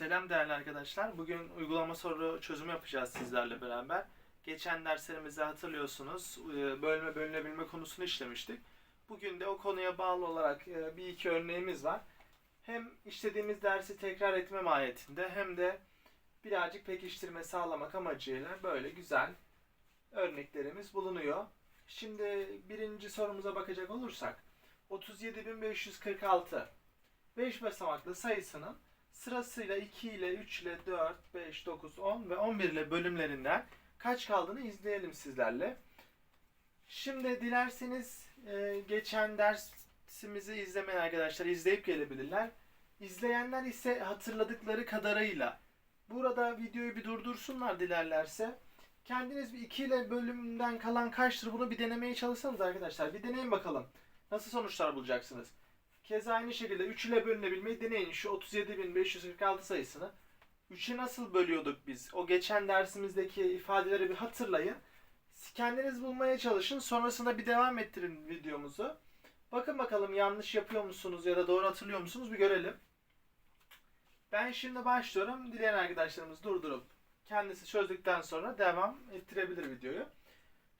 Selam değerli arkadaşlar. Bugün uygulama soru çözümü yapacağız sizlerle beraber. Geçen derslerimizde hatırlıyorsunuz e, bölme bölünebilme konusunu işlemiştik. Bugün de o konuya bağlı olarak e, bir iki örneğimiz var. Hem işlediğimiz dersi tekrar etme mahiyetinde hem de birazcık pekiştirme sağlamak amacıyla böyle güzel örneklerimiz bulunuyor. Şimdi birinci sorumuza bakacak olursak 37.546 5 basamaklı sayısının sırasıyla 2 ile 3 ile 4, 5, 9, 10 ve 11 ile bölümlerinden kaç kaldığını izleyelim sizlerle. Şimdi dilerseniz e, geçen dersimizi izlemeyen arkadaşlar izleyip gelebilirler. İzleyenler ise hatırladıkları kadarıyla burada videoyu bir durdursunlar dilerlerse. Kendiniz bir 2 ile bölümden kalan kaçtır bunu bir denemeye çalışsanız arkadaşlar. Bir deneyin bakalım. Nasıl sonuçlar bulacaksınız? Keza aynı şekilde 3 ile bölünebilmeyi deneyin. Şu 37.546 sayısını 3'e nasıl bölüyorduk biz? O geçen dersimizdeki ifadeleri bir hatırlayın. Kendiniz bulmaya çalışın. Sonrasında bir devam ettirin videomuzu. Bakın bakalım yanlış yapıyor musunuz ya da doğru hatırlıyor musunuz bir görelim. Ben şimdi başlıyorum. Dileyen arkadaşlarımız durdurup kendisi çözdükten sonra devam ettirebilir videoyu.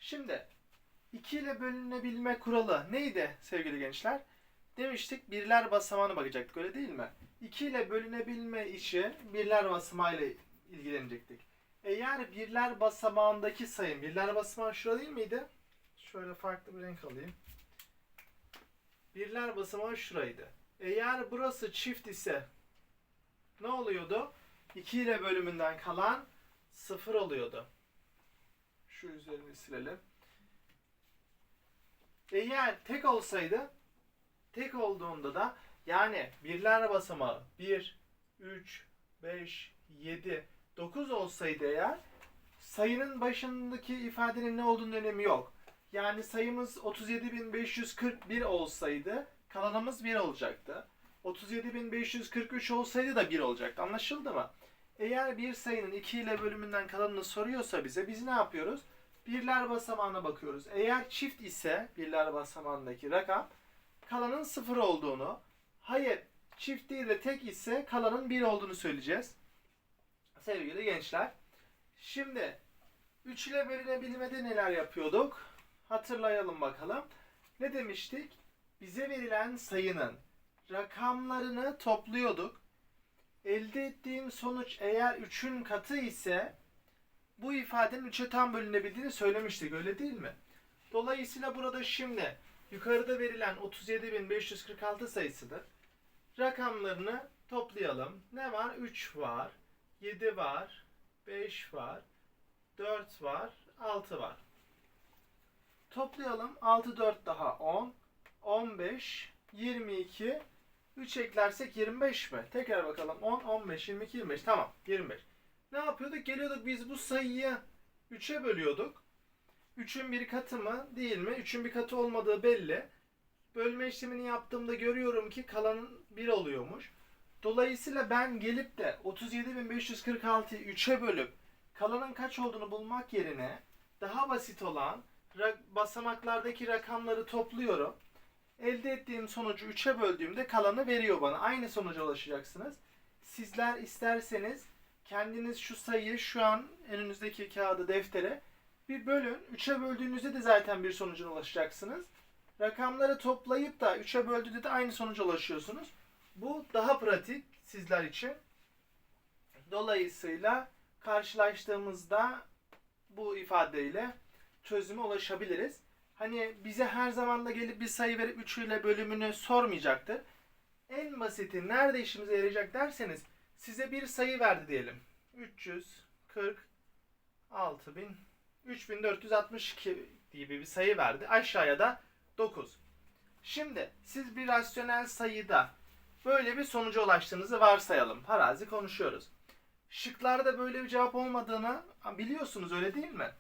Şimdi 2 ile bölünebilme kuralı neydi sevgili gençler? Demiştik birler basamağına bakacaktık öyle değil mi? 2 ile bölünebilme işi birler basamağıyla ilgilenecektik. Eğer birler basamağındaki sayım, birler basamağı şurada değil miydi? Şöyle farklı bir renk alayım. Birler basamağı şuraydı. Eğer burası çift ise ne oluyordu? 2 ile bölümünden kalan 0 oluyordu. Şu üzerini silelim. Eğer tek olsaydı tek olduğunda da yani birler basamağı 1, 3, 5, 7, 9 olsaydı eğer sayının başındaki ifadenin ne olduğunun önemi yok. Yani sayımız 37.541 olsaydı kalanımız 1 olacaktı. 37.543 olsaydı da 1 olacaktı. Anlaşıldı mı? Eğer bir sayının 2 ile bölümünden kalanını soruyorsa bize biz ne yapıyoruz? Birler basamağına bakıyoruz. Eğer çift ise birler basamağındaki rakam kalanın 0 olduğunu, hayır çift değil de tek ise kalanın 1 olduğunu söyleyeceğiz. Sevgili gençler. Şimdi 3 ile bölünebilmede neler yapıyorduk? Hatırlayalım bakalım. Ne demiştik? Bize verilen sayının rakamlarını topluyorduk. Elde ettiğim sonuç eğer 3'ün katı ise bu ifadenin 3'e tam bölünebildiğini söylemiştik öyle değil mi? Dolayısıyla burada şimdi yukarıda verilen 37.546 sayısıdır. Rakamlarını toplayalım. Ne var? 3 var, 7 var, 5 var, 4 var, 6 var. Toplayalım. 6 4 daha 10, 15, 22, 3 eklersek 25 mi? Tekrar bakalım. 10, 15, 22, 25. Tamam. 25. Ne yapıyorduk? Geliyorduk biz bu sayıyı 3'e bölüyorduk. 3'ün bir katı mı değil mi? 3'ün bir katı olmadığı belli. Bölme işlemini yaptığımda görüyorum ki kalanın 1 oluyormuş. Dolayısıyla ben gelip de 37.546'yı 3'e bölüp kalanın kaç olduğunu bulmak yerine daha basit olan basamaklardaki rakamları topluyorum. Elde ettiğim sonucu 3'e böldüğümde kalanı veriyor bana. Aynı sonuca ulaşacaksınız. Sizler isterseniz kendiniz şu sayıyı şu an önünüzdeki kağıdı deftere bir bölün. 3'e böldüğünüzde de zaten bir sonuca ulaşacaksınız. Rakamları toplayıp da 3'e böldüğünde de aynı sonuca ulaşıyorsunuz. Bu daha pratik sizler için. Dolayısıyla karşılaştığımızda bu ifadeyle çözüme ulaşabiliriz. Hani bize her zaman da gelip bir sayı verip 3 ile bölümünü sormayacaktır. En basiti nerede işimize yarayacak derseniz size bir sayı verdi diyelim. 346 bin 3462 gibi bir sayı verdi. Aşağıya da 9. Şimdi siz bir rasyonel sayıda böyle bir sonuca ulaştığınızı varsayalım. Farazi konuşuyoruz. Şıklarda böyle bir cevap olmadığını biliyorsunuz öyle değil mi?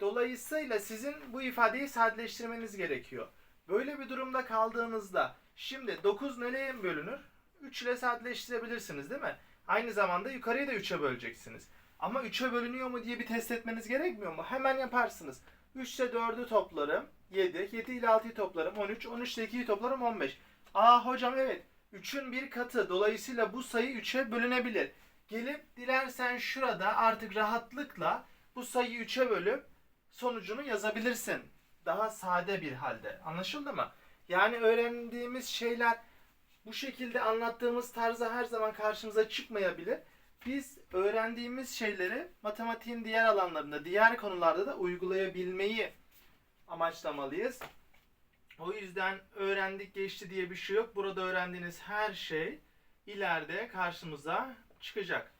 Dolayısıyla sizin bu ifadeyi sadeleştirmeniz gerekiyor. Böyle bir durumda kaldığınızda şimdi 9 nereye bölünür? 3 ile sadeleştirebilirsiniz değil mi? Aynı zamanda yukarıya da 3'e böleceksiniz. Ama 3'e bölünüyor mu diye bir test etmeniz gerekmiyor mu? Hemen yaparsınız. 3 ile 4'ü toplarım 7, 7 ile 6'yı toplarım 13, 13 ile 2'yi toplarım 15. Aa hocam evet 3'ün bir katı dolayısıyla bu sayı 3'e bölünebilir. Gelip dilersen şurada artık rahatlıkla bu sayıyı 3'e bölüp sonucunu yazabilirsin. Daha sade bir halde. Anlaşıldı mı? Yani öğrendiğimiz şeyler bu şekilde anlattığımız tarzda her zaman karşımıza çıkmayabilir. Biz öğrendiğimiz şeyleri matematiğin diğer alanlarında, diğer konularda da uygulayabilmeyi amaçlamalıyız. O yüzden öğrendik geçti diye bir şey yok. Burada öğrendiğiniz her şey ileride karşımıza çıkacak.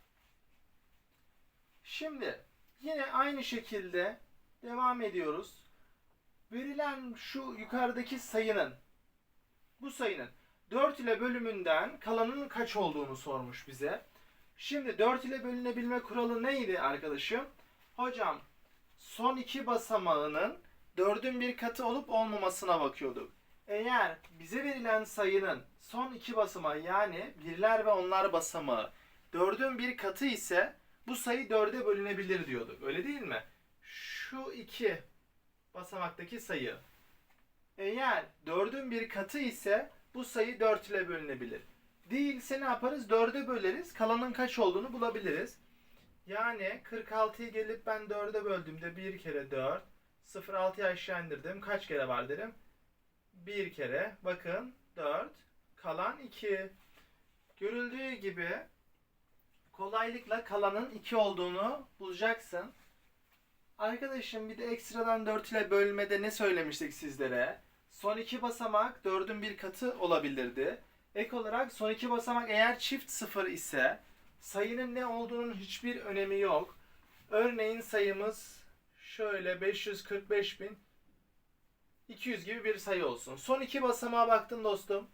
Şimdi yine aynı şekilde devam ediyoruz. Verilen şu yukarıdaki sayının bu sayının 4 ile bölümünden kalanın kaç olduğunu sormuş bize. Şimdi 4 ile bölünebilme kuralı neydi arkadaşım? Hocam son iki basamağının 4'ün bir katı olup olmamasına bakıyorduk. Eğer bize verilen sayının son iki basamağı yani birler ve onlar basamağı 4'ün bir katı ise bu sayı 4'e bölünebilir diyorduk. Öyle değil mi? Şu iki basamaktaki sayı eğer 4'ün bir katı ise bu sayı 4 ile bölünebilir. Değilse ne yaparız? 4'e böleriz. Kalanın kaç olduğunu bulabiliriz. Yani 46'yı gelip ben 4'e böldüğümde 1 kere 4. 0 6'yı aşağı indirdim. Kaç kere var derim? 1 kere. Bakın 4. Kalan 2. Görüldüğü gibi kolaylıkla kalanın 2 olduğunu bulacaksın. Arkadaşım bir de ekstradan 4 ile bölmede ne söylemiştik sizlere? Son iki basamak 4'ün bir katı olabilirdi. Ek olarak son iki basamak eğer çift sıfır ise sayının ne olduğunun hiçbir önemi yok. Örneğin sayımız şöyle 545.200 gibi bir sayı olsun. Son iki basamağa baktın dostum.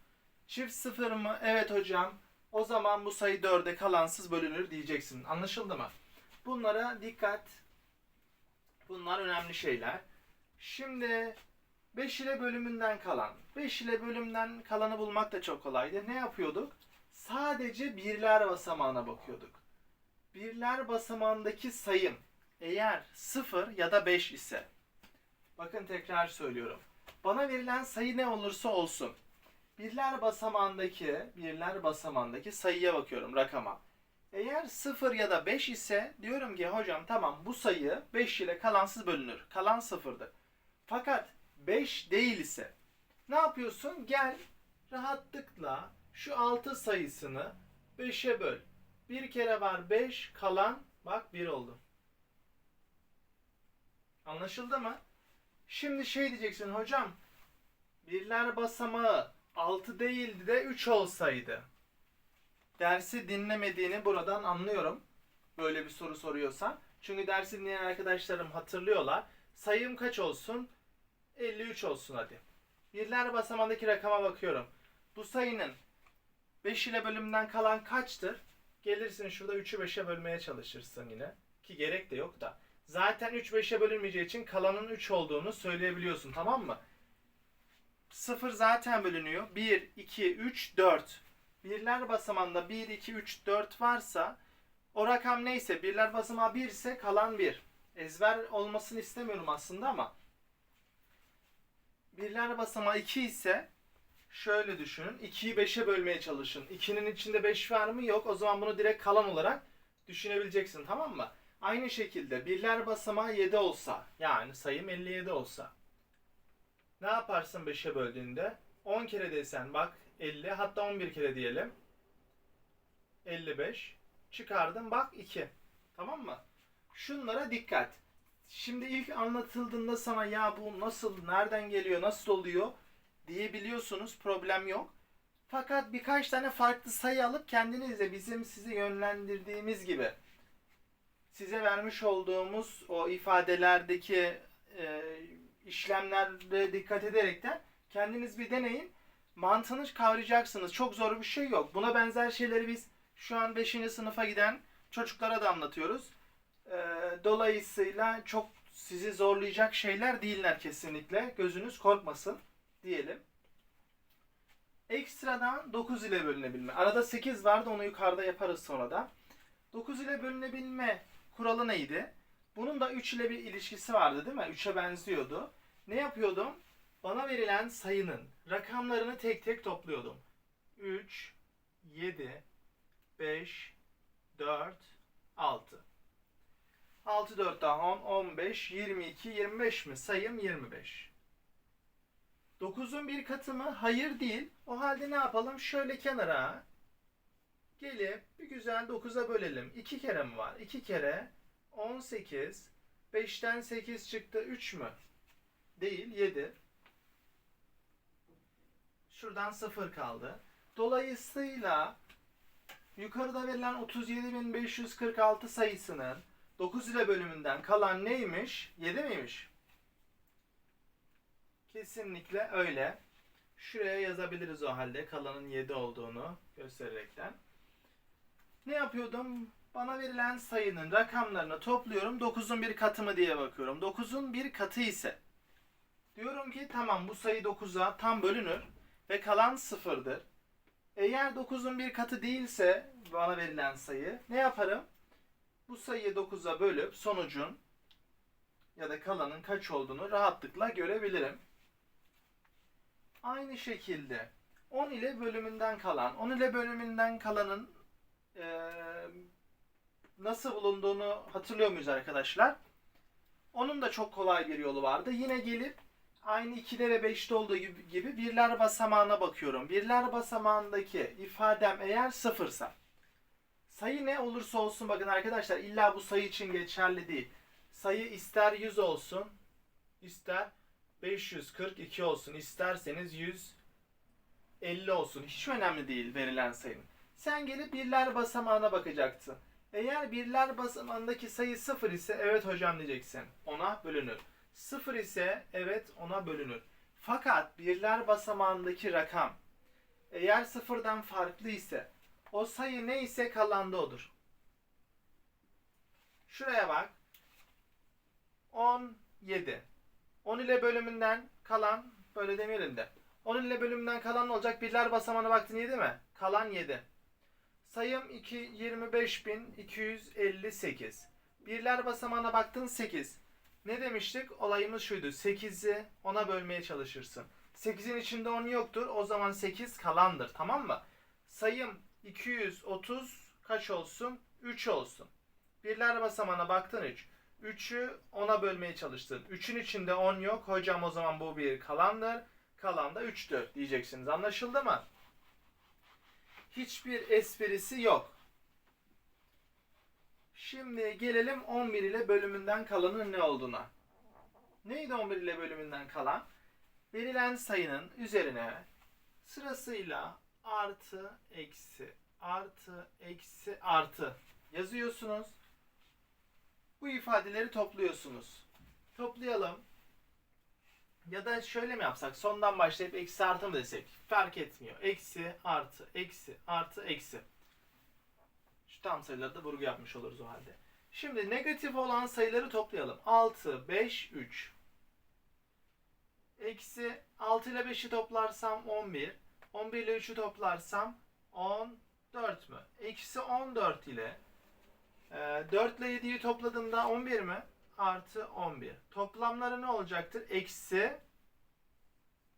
Çift sıfır mı? Evet hocam. O zaman bu sayı 4'e kalansız bölünür diyeceksin. Anlaşıldı mı? Bunlara dikkat. Bunlar önemli şeyler. Şimdi 5 ile bölümünden kalan. 5 ile bölümden kalanı bulmak da çok kolaydı. Ne yapıyorduk? Sadece birler basamağına bakıyorduk. Birler basamağındaki sayım eğer 0 ya da 5 ise bakın tekrar söylüyorum. Bana verilen sayı ne olursa olsun. Birler basamağındaki birler basamağındaki sayıya bakıyorum rakama. Eğer 0 ya da 5 ise diyorum ki hocam tamam bu sayı 5 ile kalansız bölünür. Kalan 0'dır. Fakat 5 değil ise ne yapıyorsun? Gel rahatlıkla şu 6 sayısını 5'e böl. Bir kere var 5 kalan bak 1 oldu. Anlaşıldı mı? Şimdi şey diyeceksin hocam birler basamağı 6 değildi de 3 olsaydı. Dersi dinlemediğini buradan anlıyorum. Böyle bir soru soruyorsan. Çünkü dersi dinleyen arkadaşlarım hatırlıyorlar. Sayım kaç olsun? 53 olsun hadi. Birler basamağındaki rakama bakıyorum. Bu sayının 5 ile bölümden kalan kaçtır? Gelirsin şurada 3'ü 5'e bölmeye çalışırsın yine. Ki gerek de yok da. Zaten 3 5'e bölünmeyeceği için kalanın 3 olduğunu söyleyebiliyorsun tamam mı? 0 zaten bölünüyor. 1, 2, 3, 4. Birler basamağında 1, 2, 3, 4 varsa o rakam neyse birler basamağı 1 ise kalan 1. Ezber olmasını istemiyorum aslında ama birler basamağı 2 ise şöyle düşünün. 2'yi 5'e bölmeye çalışın. 2'nin içinde 5 var mı? Yok. O zaman bunu direkt kalan olarak düşünebileceksin. Tamam mı? Aynı şekilde birler basamağı 7 olsa yani sayım 57 olsa ne yaparsın 5'e böldüğünde? 10 kere desen bak 50 hatta 11 kere diyelim. 55 çıkardım bak 2. Tamam mı? Şunlara dikkat. Şimdi ilk anlatıldığında sana ya bu nasıl, nereden geliyor, nasıl oluyor diyebiliyorsunuz. Problem yok. Fakat birkaç tane farklı sayı alıp kendinizle bizim sizi yönlendirdiğimiz gibi size vermiş olduğumuz o ifadelerdeki e, işlemlere dikkat ederekten kendiniz bir deneyin. Mantığını kavrayacaksınız. Çok zor bir şey yok. Buna benzer şeyleri biz şu an 5. sınıfa giden çocuklara da anlatıyoruz. Ee, dolayısıyla çok sizi zorlayacak şeyler değiller kesinlikle. Gözünüz korkmasın diyelim. Ekstradan 9 ile bölünebilme. Arada 8 vardı onu yukarıda yaparız sonra da. 9 ile bölünebilme kuralı neydi? Bunun da 3 ile bir ilişkisi vardı değil mi? 3'e benziyordu. Ne yapıyordum? Bana verilen sayının rakamlarını tek tek topluyordum. 3, 7, 5, 4, 6. 6, 4 daha 10, 15, 22, 25 mi? Sayım 25. 9'un bir katı mı? Hayır değil. O halde ne yapalım? Şöyle kenara gelip bir güzel 9'a bölelim. 2 kere mi var? 2 kere 18. 5'ten 8 çıktı. 3 mü? Değil. 7. Şuradan 0 kaldı. Dolayısıyla yukarıda verilen 37.546 sayısının 9 ile bölümünden kalan neymiş? 7 miymiş? Kesinlikle öyle. Şuraya yazabiliriz o halde kalanın 7 olduğunu göstererekten. Ne yapıyordum? Bana verilen sayının rakamlarını topluyorum. 9'un bir katı mı diye bakıyorum. 9'un bir katı ise diyorum ki tamam bu sayı 9'a tam bölünür ve kalan sıfırdır. Eğer 9'un bir katı değilse bana verilen sayı ne yaparım? Bu sayıyı 9'a bölüp sonucun ya da kalanın kaç olduğunu rahatlıkla görebilirim. Aynı şekilde 10 ile bölümünden kalan, 10 ile bölümünden kalanın eee, nasıl bulunduğunu hatırlıyor muyuz arkadaşlar? Onun da çok kolay bir yolu vardı. Yine gelip aynı 2'de ve 5'te olduğu gibi, gibi birler basamağına bakıyorum. Birler basamağındaki ifadem eğer sıfırsa sayı ne olursa olsun bakın arkadaşlar illa bu sayı için geçerli değil. Sayı ister 100 olsun ister 542 olsun isterseniz 150 olsun. Hiç önemli değil verilen sayının. Sen gelip birler basamağına bakacaksın. Eğer birler basamağındaki sayı 0 ise evet hocam diyeceksin. Ona bölünür. 0 ise evet ona bölünür. Fakat birler basamağındaki rakam eğer sıfırdan farklı ise o sayı neyse kalan da odur. Şuraya bak. 17. 10 ile bölümünden kalan böyle demeyelim de. 10 ile bölümünden kalan olacak? Birler basamağına baktın 7 mi? Kalan 7. Sayım 2 25258. Birler basamağına baktın 8. Ne demiştik? Olayımız şuydu. 8'i 10'a bölmeye çalışırsın. 8'in içinde 10 yoktur. O zaman 8 kalandır. Tamam mı? Sayım 230 kaç olsun? 3 olsun. Birler basamağına baktın 3. 3'ü 10'a bölmeye çalıştın. 3'ün içinde 10 yok. Hocam o zaman bu bir kalandır. Kalan da 3'tür diyeceksiniz. Anlaşıldı mı? Hiçbir esprisi yok. Şimdi gelelim 11 ile bölümünden kalanın ne olduğuna. Neydi 11 ile bölümünden kalan? Verilen sayının üzerine sırasıyla artı, eksi, artı, eksi, artı yazıyorsunuz. Bu ifadeleri topluyorsunuz. Toplayalım. Ya da şöyle mi yapsak? Sondan başlayıp eksi artı mı desek? Fark etmiyor. Eksi, artı, eksi, artı, eksi. Şu tam sayıları da vurgu yapmış oluruz o halde. Şimdi negatif olan sayıları toplayalım. 6, 5, 3. Eksi 6 ile 5'i toplarsam 11. 11 ile 3'ü toplarsam 14 mü? Eksi 14 ile e, 4 ile 7'yi topladığımda 11 mi? Artı 11. Toplamları ne olacaktır? Eksi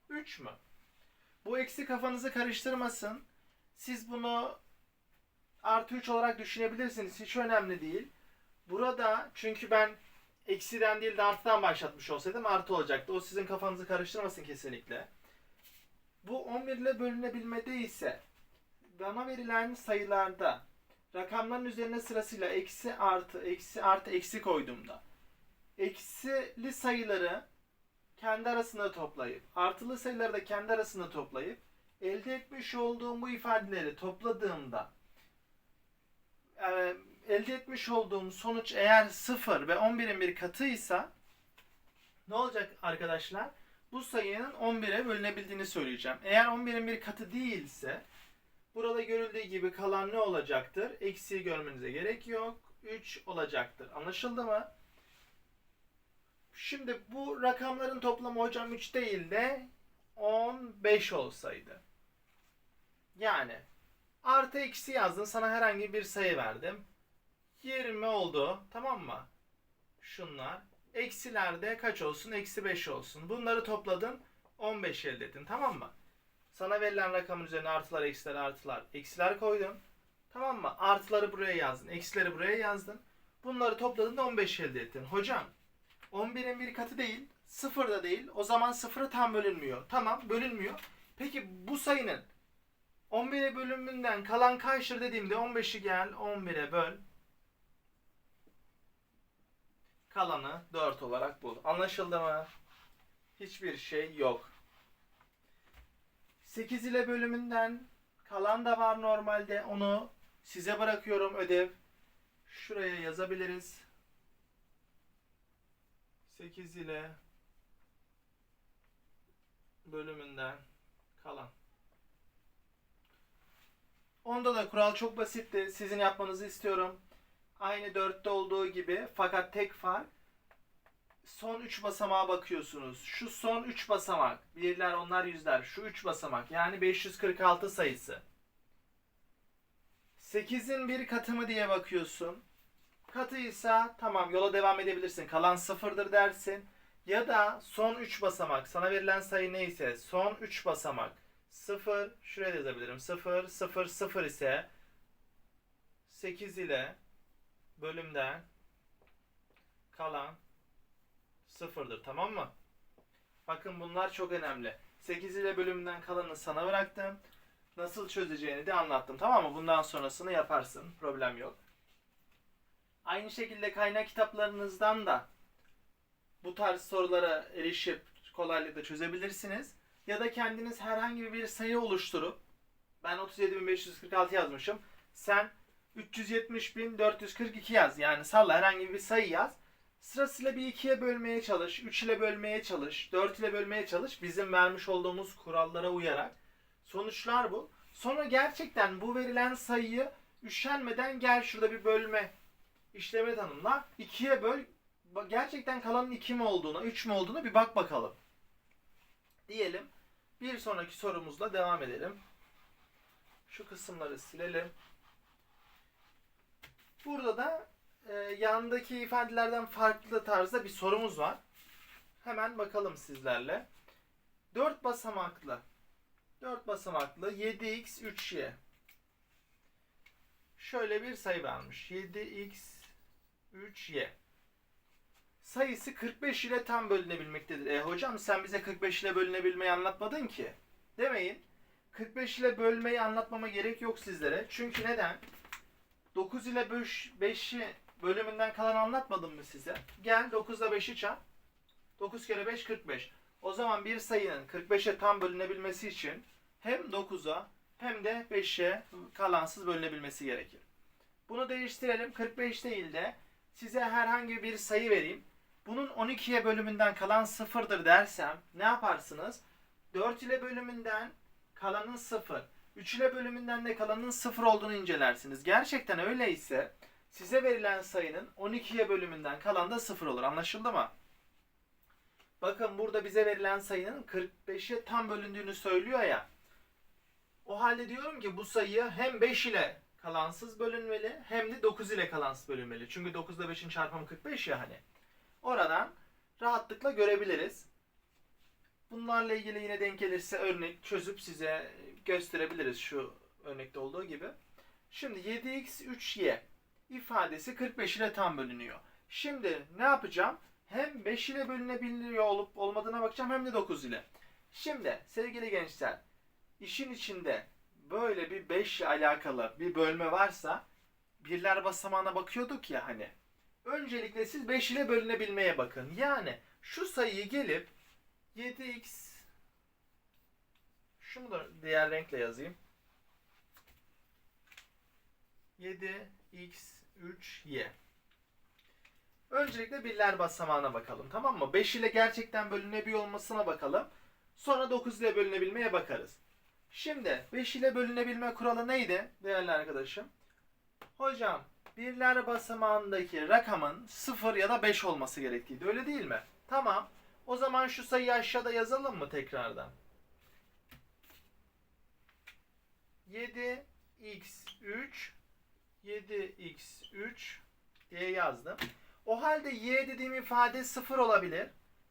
3 mü? Bu eksi kafanızı karıştırmasın. Siz bunu artı 3 olarak düşünebilirsiniz. Hiç önemli değil. Burada çünkü ben eksiden değil de artıdan başlatmış olsaydım artı olacaktı. O sizin kafanızı karıştırmasın kesinlikle. Bu 11 ile bölünebilmede ise bana verilen sayılarda rakamların üzerine sırasıyla eksi artı eksi artı eksi koyduğumda eksili sayıları kendi arasında toplayıp artılı sayıları da kendi arasında toplayıp elde etmiş olduğum bu ifadeleri topladığımda e, elde etmiş olduğum sonuç eğer 0 ve 11'in bir katıysa ne olacak arkadaşlar? Bu sayının 11'e bölünebildiğini söyleyeceğim. Eğer 11'in bir katı değilse burada görüldüğü gibi kalan ne olacaktır? Eksiği görmenize gerek yok. 3 olacaktır. Anlaşıldı mı? Şimdi bu rakamların toplamı hocam 3 değil de 15 olsaydı. Yani artı eksi yazdın sana herhangi bir sayı verdim. 20 oldu tamam mı? Şunlar. Eksilerde kaç olsun? Eksi 5 olsun. Bunları topladın 15 elde ettin tamam mı? Sana verilen rakamın üzerine artılar, eksiler, artılar, eksiler koydun. Tamam mı? Artıları buraya yazdın. Eksileri buraya yazdın. Bunları topladığında 15 elde ettin. Hocam 11'in bir katı değil. 0 da değil. O zaman 0'a tam bölünmüyor. Tamam bölünmüyor. Peki bu sayının 11'e bölümünden kalan kaçtır dediğimde 15'i gel 11'e böl. Kalanı 4 olarak bul. Anlaşıldı mı? Hiçbir şey yok. 8 ile bölümünden kalan da var normalde. Onu size bırakıyorum ödev. Şuraya yazabiliriz. 8 ile bölümünden kalan. Onda da kural çok basitti. Sizin yapmanızı istiyorum. Aynı 4'te olduğu gibi fakat tek fark son 3 basamağa bakıyorsunuz. Şu son 3 basamak, birler, onlar, yüzler. Şu 3 basamak yani 546 sayısı. 8'in bir katı mı diye bakıyorsun. Katıysa tamam yola devam edebilirsin. Kalan sıfırdır dersin. Ya da son 3 basamak. Sana verilen sayı neyse son 3 basamak. 0 şuraya yazabilirim. 0 0 0 ise 8 ile bölümden kalan sıfırdır. Tamam mı? Bakın bunlar çok önemli. 8 ile bölümünden kalanı sana bıraktım. Nasıl çözeceğini de anlattım. Tamam mı? Bundan sonrasını yaparsın. Problem yok. Aynı şekilde kaynak kitaplarınızdan da bu tarz sorulara erişip kolaylıkla çözebilirsiniz. Ya da kendiniz herhangi bir sayı oluşturup ben 37.546 yazmışım. Sen 370.442 yaz. Yani salla herhangi bir sayı yaz. Sırasıyla bir ikiye bölmeye çalış, 3 ile bölmeye çalış, 4 ile bölmeye çalış. Bizim vermiş olduğumuz kurallara uyarak. Sonuçlar bu. Sonra gerçekten bu verilen sayıyı üşenmeden gel şurada bir bölme işlemi tanımla. 2'ye böl. Gerçekten kalanın 2 mi olduğuna, 3 mü olduğuna bir bak bakalım. Diyelim. Bir sonraki sorumuzla devam edelim. Şu kısımları silelim. Burada da e, yandaki ifadelerden farklı tarzda bir sorumuz var. Hemen bakalım sizlerle. 4 basamaklı 4 basamaklı 7x 3y. Şöyle bir sayı vermiş. 7x 3y. Sayısı 45 ile tam bölünebilmektedir. E hocam sen bize 45 ile bölünebilmeyi anlatmadın ki. Demeyin. 45 ile bölmeyi anlatmama gerek yok sizlere. Çünkü neden? 9 ile 5'i bölümünden kalan anlatmadım mı size? Gel 9 ile 5'i çarp. 9 kere 5 45. O zaman bir sayının 45'e tam bölünebilmesi için hem 9'a hem de 5'e kalansız bölünebilmesi gerekir. Bunu değiştirelim. 45 değil de size herhangi bir sayı vereyim. Bunun 12'ye bölümünden kalan sıfırdır dersem ne yaparsınız? 4 ile bölümünden kalanın 0. 3 ile bölümünden de kalanın 0 olduğunu incelersiniz. Gerçekten öyleyse size verilen sayının 12'ye bölümünden kalan da 0 olur. Anlaşıldı mı? Bakın burada bize verilen sayının 45'e tam bölündüğünü söylüyor ya. O halde diyorum ki bu sayı hem 5 ile kalansız bölünmeli hem de 9 ile kalansız bölünmeli. Çünkü 9 ile 5'in çarpımı 45 ya hani. Oradan rahatlıkla görebiliriz. Bunlarla ilgili yine denk gelirse örnek çözüp size gösterebiliriz şu örnekte olduğu gibi. Şimdi 7x 3y ifadesi 45 ile tam bölünüyor. Şimdi ne yapacağım? Hem 5 ile bölünebiliyor olup olmadığına bakacağım hem de 9 ile. Şimdi sevgili gençler işin içinde böyle bir 5 ile alakalı bir bölme varsa birler basamağına bakıyorduk ya hani. Öncelikle siz 5 ile bölünebilmeye bakın. Yani şu sayıyı gelip 7x şunu da diğer renkle yazayım. 7x 3y. Öncelikle birler basamağına bakalım tamam mı? 5 ile gerçekten bölünebiliyor olmasına bakalım. Sonra 9 ile bölünebilmeye bakarız. Şimdi 5 ile bölünebilme kuralı neydi değerli arkadaşım? Hocam birler basamağındaki rakamın 0 ya da 5 olması gerektiğiydi öyle değil mi? Tamam. O zaman şu sayıyı aşağıda yazalım mı tekrardan? 7x3 7x3 diye yazdım. O halde y dediğim ifade 0 olabilir.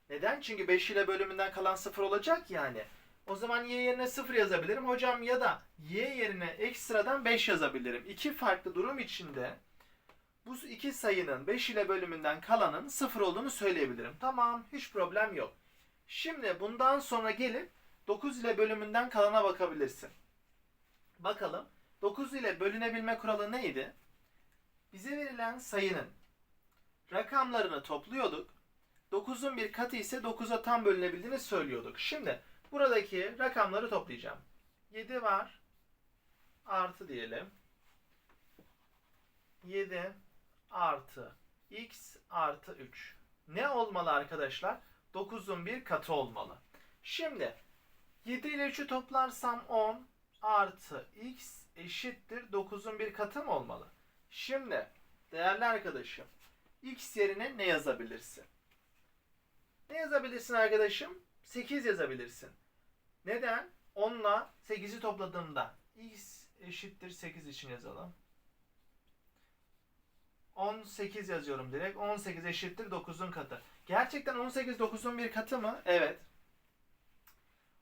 Neden? Çünkü 5 ile bölümünden kalan 0 olacak yani. O zaman y yerine 0 yazabilirim. Hocam ya da y yerine ekstradan 5 yazabilirim. İki farklı durum içinde bu iki sayının 5 ile bölümünden kalanın 0 olduğunu söyleyebilirim. Tamam, hiç problem yok. Şimdi bundan sonra gelip 9 ile bölümünden kalana bakabilirsin. Bakalım 9 ile bölünebilme kuralı neydi? Bize verilen sayının rakamlarını topluyorduk. 9'un bir katı ise 9'a tam bölünebildiğini söylüyorduk. Şimdi buradaki rakamları toplayacağım. 7 var. Artı diyelim. 7 artı x artı 3. Ne olmalı arkadaşlar? 9'un bir katı olmalı. Şimdi 7 ile 3'ü toplarsam 10 artı x eşittir 9'un bir katı mı olmalı? Şimdi değerli arkadaşım x yerine ne yazabilirsin? Ne yazabilirsin arkadaşım? 8 yazabilirsin. Neden? 10 ile 8'i topladığımda x eşittir 8 için yazalım. 18 yazıyorum direkt. 18 eşittir 9'un katı. Gerçekten 18 9'un bir katı mı? Evet.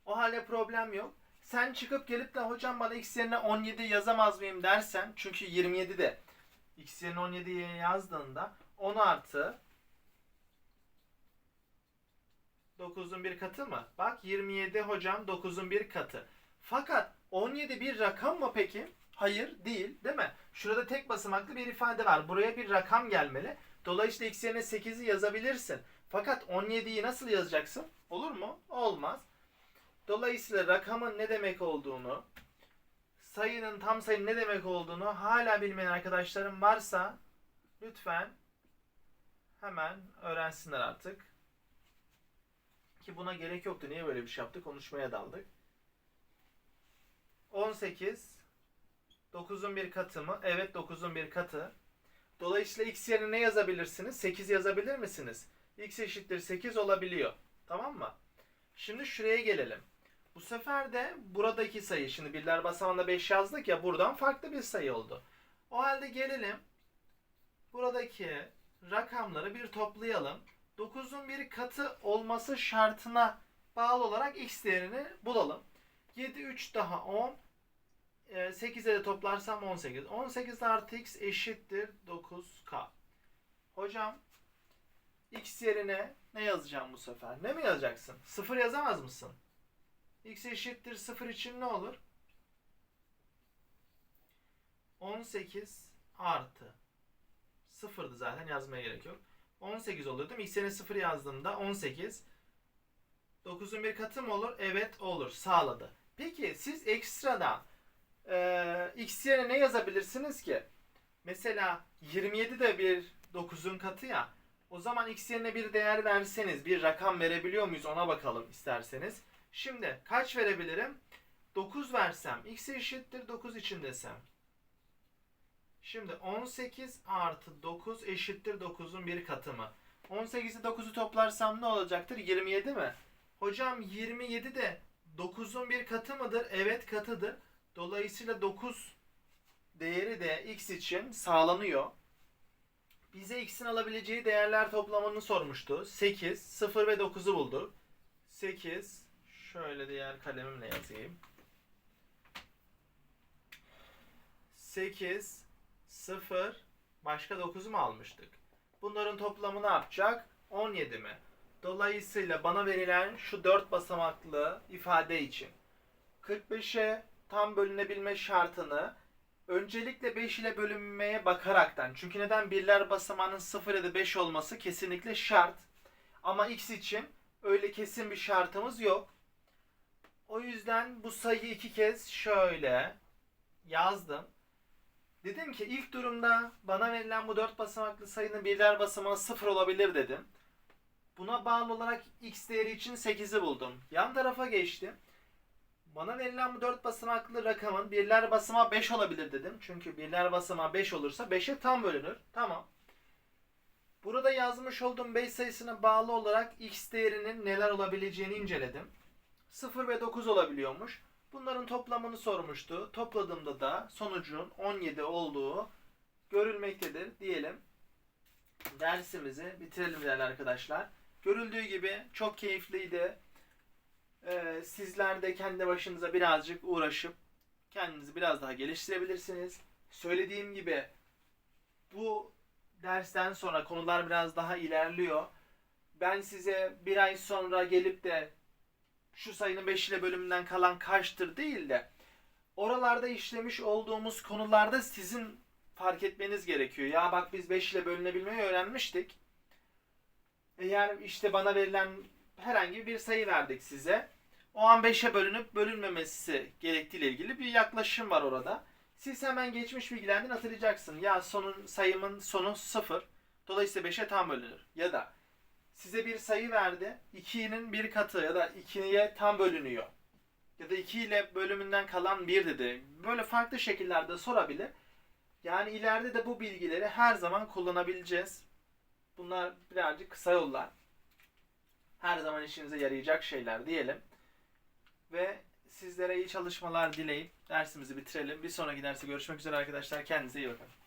O halde problem yok. Sen çıkıp gelip de hocam bana x yerine 17 yazamaz mıyım dersen çünkü 27 de x yerine 17'ye yazdığında 10 artı 9'un bir katı mı? Bak 27 hocam 9'un bir katı. Fakat 17 bir rakam mı peki? Hayır değil değil mi? Şurada tek basamaklı bir ifade var. Buraya bir rakam gelmeli. Dolayısıyla x yerine 8'i yazabilirsin. Fakat 17'yi nasıl yazacaksın? Olur mu? Olmaz. Dolayısıyla rakamın ne demek olduğunu, sayının tam sayının ne demek olduğunu hala bilmeyen arkadaşlarım varsa lütfen hemen öğrensinler artık. Ki buna gerek yoktu. Niye böyle bir şey yaptık? Konuşmaya daldık. 18 9'un bir katı mı? Evet 9'un bir katı. Dolayısıyla x yerine ne yazabilirsiniz? 8 yazabilir misiniz? x eşittir 8 olabiliyor. Tamam mı? Şimdi şuraya gelelim. Bu sefer de buradaki sayı, şimdi birler basamağında 5 yazdık ya buradan farklı bir sayı oldu. O halde gelelim. Buradaki rakamları bir toplayalım. 9'un bir katı olması şartına bağlı olarak x değerini bulalım. 7, 3 daha 10. 8'e de toplarsam 18. 18 artı x eşittir 9k. Hocam x yerine ne yazacağım bu sefer? Ne mi yazacaksın? 0 yazamaz mısın? X eşittir 0 için ne olur? 18 artı 0'dı zaten yazmaya gerek yok. 18 oluyor değil mi? X yerine 0 yazdığımda 18. 9'un bir katı mı olur? Evet olur. Sağladı. Peki siz ekstradan e, x yerine ne yazabilirsiniz ki? Mesela 27 de bir 9'un katı ya. O zaman x yerine bir değer verseniz bir rakam verebiliyor muyuz ona bakalım isterseniz. Şimdi kaç verebilirim? 9 versem x eşittir 9 için desem. Şimdi 18 artı 9 eşittir 9'un bir katı mı? 18'i 9'u toplarsam ne olacaktır? 27 mi? Hocam 27 de 9'un bir katı mıdır? Evet katıdır. Dolayısıyla 9 değeri de x için sağlanıyor. Bize x'in alabileceği değerler toplamını sormuştu. 8, 0 ve 9'u bulduk. 8, şöyle diğer kalemimle yazayım. 8, 0, başka 9'u mu almıştık? Bunların toplamı ne yapacak? 17 mi? Dolayısıyla bana verilen şu 4 basamaklı ifade için 45'e tam bölünebilme şartını öncelikle 5 ile bölünmeye bakaraktan çünkü neden birler basamağının 0 ya da 5 olması kesinlikle şart. Ama x için öyle kesin bir şartımız yok. O yüzden bu sayıyı iki kez şöyle yazdım. Dedim ki ilk durumda bana verilen bu 4 basamaklı sayının birler basamağı 0 olabilir dedim. Buna bağlı olarak x değeri için 8'i buldum. Yan tarafa geçtim. Bana verilen bu 4 basamaklı rakamın birler basamağı 5 olabilir dedim. Çünkü birler basamağı 5 olursa 5'e tam bölünür. Tamam. Burada yazmış olduğum 5 sayısına bağlı olarak x değerinin neler olabileceğini inceledim. 0 ve 9 olabiliyormuş. Bunların toplamını sormuştu. Topladığımda da sonucun 17 olduğu görülmektedir diyelim. Dersimizi bitirelim değerli arkadaşlar. Görüldüğü gibi çok keyifliydi. Ee, sizler de kendi başınıza birazcık uğraşıp kendinizi biraz daha geliştirebilirsiniz. Söylediğim gibi bu dersten sonra konular biraz daha ilerliyor. Ben size bir ay sonra gelip de şu sayının 5 ile bölümünden kalan kaçtır değil de oralarda işlemiş olduğumuz konularda sizin fark etmeniz gerekiyor. Ya bak biz 5 ile bölünebilmeyi öğrenmiştik. Eğer işte bana verilen herhangi bir sayı verdik size. O an 5'e bölünüp bölünmemesi gerektiğiyle ilgili bir yaklaşım var orada. Siz hemen geçmiş bilgilerden hatırlayacaksın. Ya sonun sayımın sonu 0. Dolayısıyla 5'e tam bölünür. Ya da size bir sayı verdi. 2'nin bir katı ya da 2'ye tam bölünüyor. Ya da 2 ile bölümünden kalan 1 dedi. Böyle farklı şekillerde sorabilir. Yani ileride de bu bilgileri her zaman kullanabileceğiz. Bunlar birazcık kısa yollar. Her zaman işinize yarayacak şeyler diyelim. Ve sizlere iyi çalışmalar dileyip dersimizi bitirelim. Bir sonraki derste görüşmek üzere arkadaşlar. Kendinize iyi bakın.